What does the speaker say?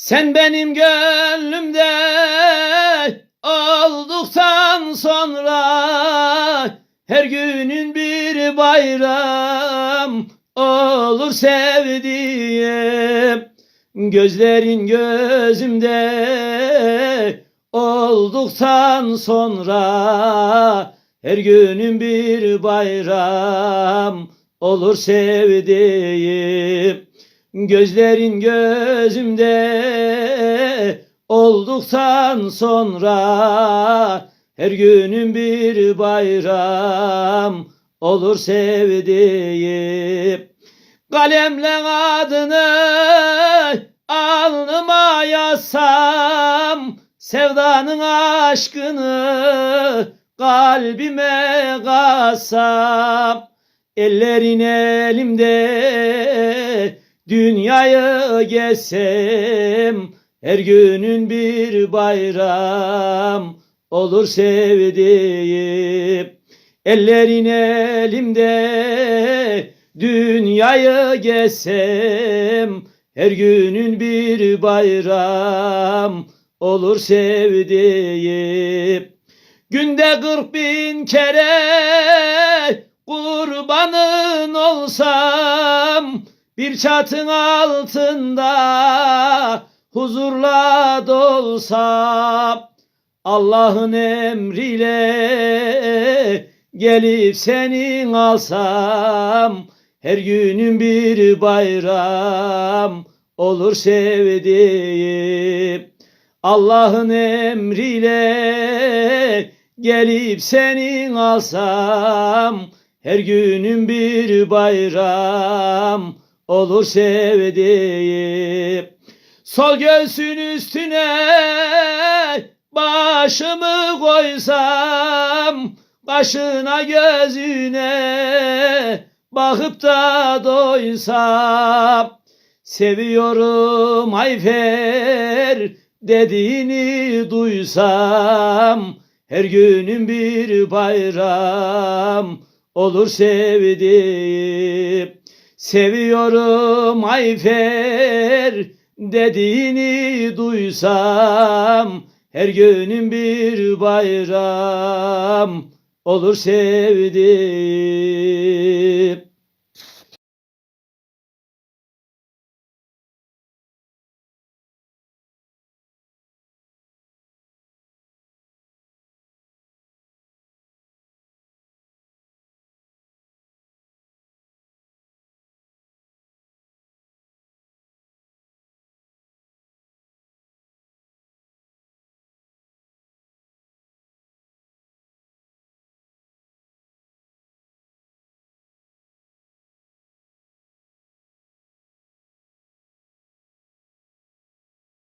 Sen benim gönlümde olduktan sonra her günün bir bayram olur sevdiğim. Gözlerin gözümde olduktan sonra her günün bir bayram olur sevdiğim gözlerin gözümde olduktan sonra her günün bir bayram olur sevdiğim. Kalemle adını alnıma yazsam sevdanın aşkını kalbime kassam ellerin elimde dünyayı gezsem her günün bir bayram olur sevdiğim. Ellerin elimde dünyayı gezsem her günün bir bayram olur sevdiğim. Günde kırk bin kere kurbanın olsam bir çatın altında huzurla dolsam Allah'ın emriyle gelip senin alsam her günün bir bayram olur sevdiğim. Allah'ın emriyle gelip senin alsam her günün bir bayram olur sevdiğim. Sol göğsün üstüne başımı koysam Kaşına gözüne bakıp da doysam Seviyorum Ayfer dediğini duysam Her günün bir bayram olur sevdiğim Seviyorum Ayfer dediğini duysam her günün bir bayram olur sevdiğim.